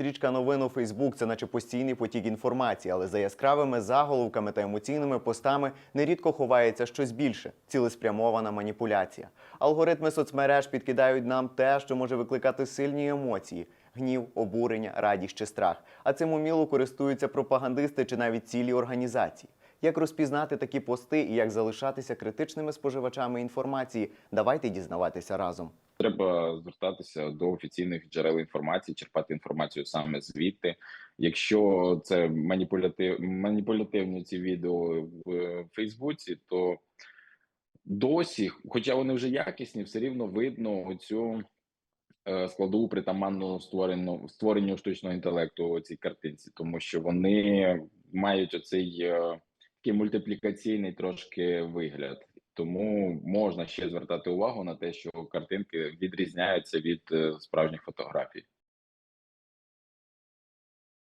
Стрічка новин у Фейсбук це наче постійний потік інформації, але за яскравими заголовками та емоційними постами нерідко ховається щось більше цілеспрямована маніпуляція. Алгоритми соцмереж підкидають нам те, що може викликати сильні емоції. Гнів, обурення, радість чи страх. А цим уміло користуються пропагандисти чи навіть цілі організації. Як розпізнати такі пости і як залишатися критичними споживачами інформації? Давайте дізнаватися разом. Треба звертатися до офіційних джерел інформації, черпати інформацію саме звідти. Якщо це маніпулятив, маніпулятивні ці відео в е, Фейсбуці, то досі, хоча вони вже якісні, все рівно видно цю складову притаманну створену створенню штучного інтелекту цій картинці, тому що вони мають оцей е, такий мультиплікаційний трошки вигляд. Тому можна ще звертати увагу на те, що картинки відрізняються від е, справжніх фотографій.